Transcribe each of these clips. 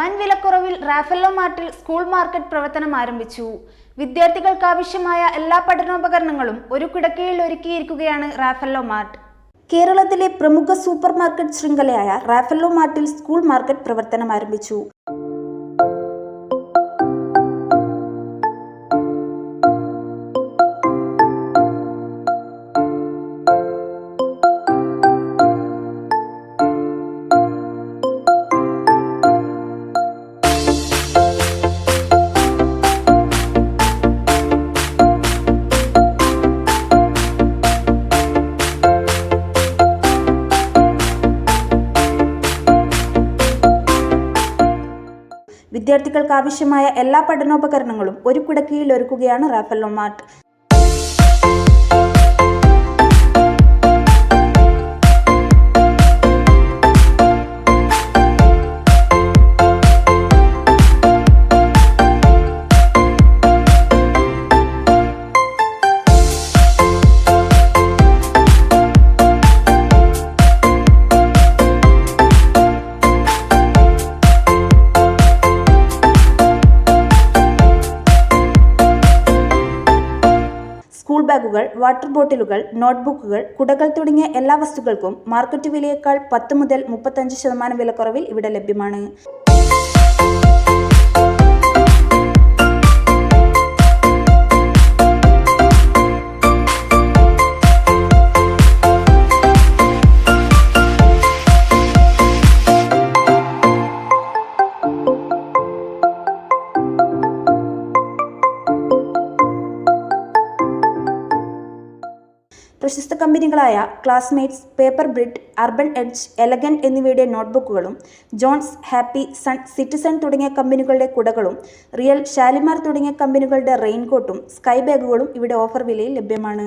വൻ വിലക്കുറവിൽ റാഫല്ലോ മാർട്ടിൽ സ്കൂൾ മാർക്കറ്റ് പ്രവർത്തനം ആരംഭിച്ചു. വിദ്യാർത്ഥികൾക്ക് ആവശ്യമായ എല്ലാ പഠനോപകരണങ്ങളും ഒരു കിടക്കയിൽ ഒരുക്കിയിരിക്കുകയാണ് റാഫല്ലോ മാർട്ട്. കേരളത്തിലെ പ്രമുഖ സൂപ്പർ മാർക്കറ്റ് ശൃംഖലയായ റാഫല്ലോ മാർട്ടിൽ സ്കൂൾ മാർക്കറ്റ് പ്രവർത്തനം ആരംഭിച്ചു. വിദ്യാർത്ഥികൾക്ക് ആവശ്യമായ എല്ലാ പഠനോപകരണങ്ങളും ഒരു കുടക്കീഴിൽ ഒരുക്കുകയാണ് റാഫൽ മാർട്ട് ബാഗുകൾ വാട്ടർ ബോട്ടിലുകൾ നോട്ട്ബുക്കുകൾ കുടകൾ തുടങ്ങിയ എല്ലാ വസ്തുക്കൾക്കും മാർക്കറ്റ് വിലയേക്കാൾ പത്ത് മുതൽ മുപ്പത്തഞ്ച് ശതമാനം വിലക്കുറവിൽ ഇവിടെ ലഭ്യമാണ്. പ്രശസ്ത കമ്പനികളായ ക്ലാസ്മേറ്റ്സ് പേപ്പർ ബ്രിഡ് അർബൻ എഡ്ജ് എലഗൻ എന്നിവയുടെ നോട്ട്ബുക്കുകളും ജോൺസ് ഹാപ്പി സൺ സിറ്റിസൺ തുടങ്ങിയ കമ്പനികളുടെ കുടകളും റിയൽ ഷാലിമാർ തുടങ്ങിയ കമ്പനികളുടെ റെയിൻകോട്ടും സ്കൈ ബാഗുകളും ഇവിടെ ഓഫർ വിലയിൽ ലഭ്യമാണ്.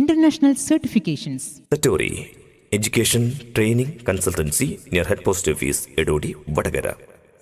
International certifications education training consultancy near head post office Edodi Vadakara.